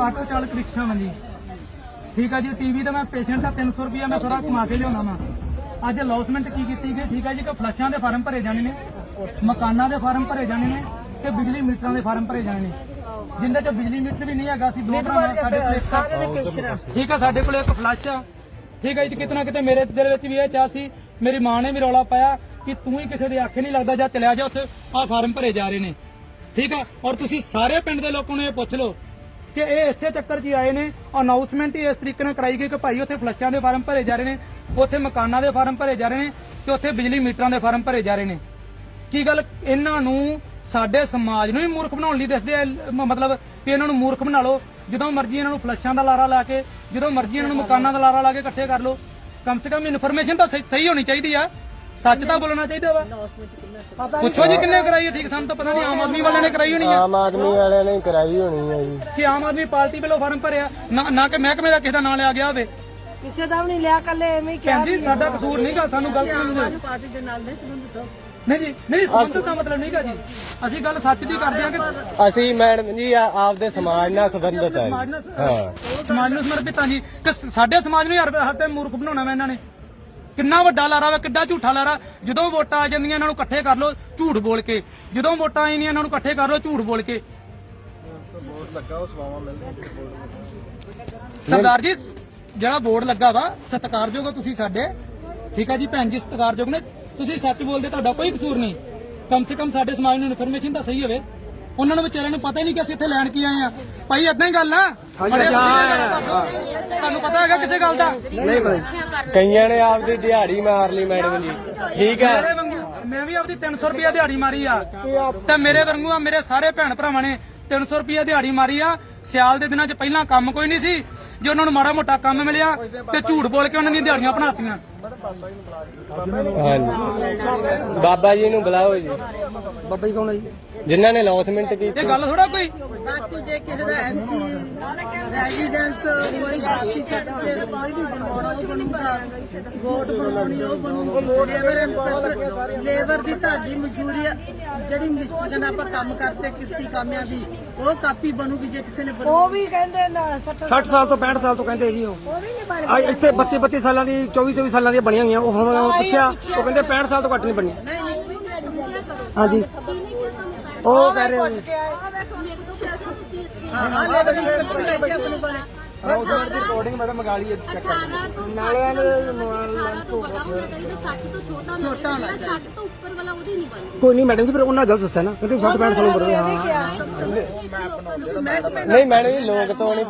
Auto ਚਾਲਕ rickshaw ਵਾਂ ਜੀ ਠੀਕ ਆ ਜੀ ਟੀਵੀ ਤੇ ਮੈਂ ਪੇਸ਼ੈਂਟ ਦਾ 300 ਰੁਪਿਆ ਮੈਂ ਥੋੜਾ ਕਮਾ ਕੇ ਲਿਆਉਣਾ ਵਾ। ਅੱਜ ਲੌਸਮੈਂਟ ਕੀ ਕੀਤੀ ਗਈ? ਠੀਕ ਆ ਜੀ ਕਿ ਫਲਸ਼ਾਂ ਦੇ ਫਾਰਮ ਭਰੇ ਜਾਣੇ ਨੇ ਮਕਾਨਾਂ ਦੇ ਫਾਰਮ ਭਰੇ ਜਾਣੇ ਨੇ ਤੇ ਬਿਜਲੀ ਮੀਟਰਾਂ ਦੇ ਫਾਰਮ ਭਰੇ ਜਾਣੇ ਨੇ। ਜਿੰਦੇ ਚ ਬਿਜਲੀ ਮੀਟਰ ਵੀ ਨਹੀਂ ਹੈਗਾ ਸੀ ਦੋ ਭਰਾ ਸਾਡੇ ਕੋਲ ਇੱਕ ਠੀਕ ਆ ਸਾਡੇ ਕੋਲ ਇੱਕ ਫਲਸ਼ ਆ। ਠੀਕ ਹੈ ਜੀ ਕਿਤਨਾ ਕਿਤੇ ਮੇਰੇ ਦਿਲ ਵਿੱਚ ਵੀ ਇਹ ਚਾਹ ਸੀ ਮੇਰੀ ਮਾਂ ਨੇ ਵੀ ਰੌਲਾ ਪਾਇਆ ਕਿ ਤੂੰ ਹੀ ਕਿਸੇ ਦੇ ਆਖੇ ਨਹੀਂ ਲੱਗਦਾ ਜਾਂ ਚਲਿਆ ਜਾ ਉੱਥੇ ਆਹ ਫਾਰਮ ਭਰੇ ਜਾ ਰਹੇ ਨੇ। ਠੀਕ ਆ ਔਰ ਤੁਸੀਂ ਸਾਰੇ ਪਿੰਡ ਦੇ ਲੋਕਾਂ ਨੂੰ ਇਹ ਪੁੱਛ ਲਓ ਕਿ ਇਹ ਇਸੇ ਚੱਕਰ 'ਚ ਹੀ ਆਏ ਨੇ। ਅਨਾਉਂਸਮੈਂਟ ਹੀ ਇਸ ਤਰੀਕੇ ਨਾਲ ਕਰਾਈ ਗਈ ਕਿ ਭਾਈ ਉੱਥੇ ਫਲੱਸ਼ਾਂ ਦੇ ਫਾਰਮ ਭਰੇ ਜਾ ਰਹੇ ਨੇ, ਉੱਥੇ ਮਕਾਨਾਂ ਦੇ ਫਾਰਮ ਭਰੇ ਜਾ ਰਹੇ ਨੇ ਤੇ ਉੱਥੇ ਬਿਜਲੀ ਮੀਟਰਾਂ ਦੇ ਫਾਰਮ ਭਰੇ ਜਾ ਰਹੇ ਨੇ। ਕੀ ਗੱਲ ਇਹਨਾਂ ਨੂੰ ਸਾਡੇ ਸਮਾਜ ਨੂੰ ਹੀ ਮੂਰਖ ਬਣਾਉਣ ਲਈ ਦੱਸਦੇ ਆ? ਮਤਲਬ ਕਿ ਇਹਨਾਂ ਨੂੰ ਮੂਰਖ ਬਣਾ ਲਓ। ਜਦੋਂ ਮਰਜ਼ੀ ਇਹਨਾਂ ਨੂੰ ਫਲੱਸ਼ਾਂ ਦਾ ਲਾਰਾ ਲਾ ਕੇ, ਜਦੋਂ ਮਰਜ਼ੀ ਇਹਨਾਂ ਨੂੰ ਮਕਾਨਾਂ ਦਾ ਲਾਰਾ ਲਾ ਕੇ ਇਕੱਠੇ ਕਰ ਲਓ। ਕਮ ਸੇ ਕਮ ਇਨਫੋਰਮੇਸ਼ਨ ਤਾਂ ਸਹੀ ਸਹੀ ਹੋਣੀ ਚਾਹੀਦੀ ਆ। ਸੱਚ ਤਾਂ ਬੋਲਣਾ ਚਾਹੀਦਾ ਵਾ। ਪੁੱਛੋ ਜੀ ਕਿੰਨੇ ਕਰਾਈ ਹੈ ਠੀਕ ਸਾਨੂੰ ਤਾਂ ਪਤਾ ਨਹੀਂ ਆਮ ਆਦਮੀ ਵਾਲਿਆਂ ਨੇ ਕਰਾਈ ਹੋਣੀ ਆ। ਆਮ ਆਦਮੀ ਵਾਲਿਆਂ ਨੇ ਕਰਾਈ ਹੋਣੀ ਹੈ ਜੀ। ਕਿ ਆਮ ਆਦਮੀ ਪਾਰਟੀ ਵੱਲੋਂ ਫਾਰਮ ਭਰਿਆ ਨਾ ਨਾ ਕਿ ਮਹਿਕਮੇ ਦਾ ਕਿਸੇ ਦਾ ਨਾਂ ਲਿਆ ਗਿਆ ਹੋਵੇ। ਕਿਸੇ ਦਾ ਵੀ ਨਹੀਂ ਲਿਆ ਕੱਲੇ ਐਵੇਂ ਹੀ ਕਿਹਾ ਭੈਣ ਜੀ ਸਾਡਾ ਕਸੂਰ ਨਹੀਂਗਾ ਸਾਨੂੰ ਗਲਤ ਨਹੀਂ ਪਾਰਟੀ ਦੇ ਨਾਲ ਨਹੀਂ ਸੰਬੰਧਿਤ ਨਹੀਂ ਜੀ ਨਹੀਂ ਸੰਬੰਧ ਦਾ ਮਤਲਬ ਨਹੀਂਗਾ ਜੀ। ਅਸੀਂ ਗੱਲ ਸੱਚ ਦੀ ਕਰਦੇ ਹਾਂ ਕਿ ਅਸੀਂ ਮੈਡਮ ਜੀ ਆ- ਆਪਦੇ ਸਮਾਜ ਨਾਲ ਸੰਬੰਧਿਤ ਹੈ ਸਮਾਜ ਜੀ। ਨਾਲ ਹਾਂ। ਸਮਾਜ ਨੂੰ ਸਮਰਪਿਤ ਹਾਂ ਜੀ। ਸ- ਸਾਡੇ ਸਮਾਜ ਨੂੰ ਹਰ ਹਰ ਤੇ ਮੂਰਖ ਬਣਾਉਣਾ ਵਾ ਇਹਨਾਂ ਨੇ। ਕਿੰਨਾ ਵੱਡਾ ਲਾਰਾ ਵਾ, ਕਿੱਡਾ ਝੂਠਾ ਲਾਰਾ। ਜਦੋਂ ਵੋਟਾਂ ਆ ਜਾਂਦੀਆਂ, ਇਹਨਾਂ ਨੂੰ ਇਕੱਠੇ ਕਰ ਲਓ, ਝੂਠ ਬੋਲ ਕੇ। ਜਦੋਂ ਵੋਟਾਂ ਆਈਆਂ ਇਹਨਾਂ ਨੂੰ ਇਕੱਠੇ ਕਰ ਲਓ, ਝੂਠ ਬੋਲ ਕੇ। ਸਰਦਾਰ ਜੀ, ਜਿਹੜਾ ਬੋਰਡ ਲੱਗਾ ਵਾ, ਸਤਿਕਾਰਯੋਗ ਹੋ ਤੁਸੀਂ ਸਾਡੇ। ਠੀਕ ਆ ਜੀ, ਭੈਣ ਜੀ, ਸਤਿਕਾਰਯੋਗ ਨੇ। ਤੁਸੀਂ ਸੱਚ ਬੋਲਦੇ, ਤੁਹਾਡਾ ਕੋਈ ਕਸੂਰ ਨਹੀਂ। ਕਮ ਸੇ ਕਮ ਸਾਡੇ ਸਮਾਜ ਨੂੰ ਇਨਫੋਰਮੇਸ਼ਨ ਤਾਂ ਸਹੀ ਹੋਵੇ। ਉਹਨਾਂ ਨੂੰ ਵਿਚਾਰਿਆਂ ਨੂੰ ਪਤਾ ਹੀ ਨਹੀਂ ਕਿ ਅਸੀਂ ਇੱਥੇ ਲੈਣ ਕੀ ਆਏ ਆ। ਭਾਈ ਇਦਾਂ ਹੀ ਗੱਲ ਆ। ਤੁਹਾਨੂੰ ਪਤਾ ਹੈਗਾ ਕਿਸੇ ਗੱਲ ਦਾ? ਨਹੀਂ ਪਤਾ ਕਈਆਂ ਨੇ ਆਪਦੀ ਦਿਹਾੜੀ ਮਾਰ ਲਈ ਮੈਡਮ ਜੀ। ਠੀਕ ਹੈ ਮੈਂ ਵੀ ਆਪਦੀ 300 ਰੁਪਿਆ ਦਿਹਾੜੀ ਮਾਰੀ ਆ। ਤੇ ਮੇਰੇ ਵਾਂਗੂ ਆ ਮੇਰੇ ਸਾਰੇ ਭੈਣ ਭਰਾਵਾਂ ਨੇ 300 ਰੁਪਿਆ ਦਿਹਾੜੀ ਮਾਰੀ ਆ। ਸਿਆਲ ਦੇ ਦਿਨਾਂ 'ਚ ਪਹਿਲਾਂ ਕੰਮ ਕੋਈ ਨਹੀਂ ਸੀ ਜੇ ਉਹਨਾਂ ਨੂੰ ਮਾੜਾ ਮੋਟਾ ਕੰਮ ਮਿਲਿਆ ਤੇ ਝੂਠ ਬੋਲ ਕੇ ਉਹਨਾਂ ਦੀਆਂ ਦਿਹਾੜੀਆਂ ਬਣਾਤੀਆਂ। ਹਾਂਜੀ। ਬਾਬਾ ਜੀ ਨੂੰ ਬੁਲਾਓ ਜੀ। ਬਾਬਾ ਜੀ ਕੌਣ ਹੈ ਜੀ? ਜਿਨ੍ਹਾਂ ਨੇ ਲੌਸਮੈਂਟ ਕੀਤੀ। ਇਹ ਗੱਲ ਥੋੜਾ ਕੋਈ? ਬਾਕੀ ਜੇ ਕਿਸੇ ਦਾ ਐਸੀ ਰੈਜ਼ੀਡੈਂਸ ਕੋਈ ਬਾਕੀ ਸਰਟੀਫਿਕੇਟ ਕੋਈ ਵੀ ਬਣਾਉਣਾ ਉਹ ਬਣੂਗਾ। ਵੋਟ ਬਣਾਉਣੀ ਉਹ ਬਣੂਗੀ। ਲੇਬਰ ਇੰਸਪੈਕਟਰ ਲੇਬਰ ਦੀ ਤੁਹਾਡੀ ਮਜ਼ਦੂਰੀ ਜਿਹੜੀ ਮਿਸਟਰ ਨਾਲ ਆਪਾਂ ਕੰਮ ਕਰਦੇ ਕੀਤੀ ਕਾਮਿਆਂ ਦੀ ਉਹ ਕਾਪੀ ਬਣੂਗੀ ਜੇ ਕਿਸੇ ਨੇ ਉਹ ਵੀ ਕਹਿੰਦੇ ਨਾ 60 ਸਾਲ ਤੋਂ 65 ਸਾਲ ਤੋਂ ਕਹਿੰਦੇ ਜੀ ਉਹ। ਉਹ ਵੀ ਨਹੀਂ ਬਣ ਆ ਇੱਥੇ 32 32 ਸਾਲਾਂ ਦੀ 24 24 ਸਾਲਾਂ ਦੀਆਂ ਬਣੀਆਂ ਹੋਈਆਂ ਉਹ ਹੁਣ ਪੁੱਛਿਆ ਉਹ ਕਹਿੰਦੇ 65 ਸਾਲ ਤੋਂ ਘੱਟ ਨਹੀਂ ਬਣੀਆਂ। ਨਹੀਂ ਨਹੀਂ ਹਾਂਜੀ। ਉਹ ਕਹਿ ਰਹੇ ਹਾਂ ਹਾਂ ਲੇਬਰ ਇੰਸਪੈਕਟਰ ਲੈ ਕੇ ਆਪਣੇ ਕੋਲੇ ਹਾਊਸਮੈਂਟ ਦੀ ਰਿਕਾਰਡਿੰਗ ਮੈਡਮ ਮੰਗਾ ਲਈ ਚੈੱਕ ਨਾਲਿਆਂ ਦੇ ਮੋਬਾਈਲ ਤੋਂ ਵੱਡਾ ਹੋਣਾ ਚਾਹੀਦਾ 60 ਤੋਂ ਛੋਟਾ ਹੋਣਾ ਛੋਟਾ ਹੋਣਾ ਚਾਹੀਦਾ। 60 ਤੋਂ ਉੱਪਰ ਵਾਲਾ ਉਹਦੀ ਨਹੀਂ ਬਣਦੀ। ਕੋਈ ਨਹੀਂ ਮੈਡਮ ਜੀ ਫਿਰ ਉਹਨਾਂ ਗਲਤ ਦੱਸਿਆ ਨਾ ਕਹਿੰਦੇ 60 65 ਸਾਲ ਉਮਰ ਹਾਂ ਨਹੀਂ ਮੈਡਮ ਜੀ ਲੋਕ ਤੋਂ ਨਹੀਂ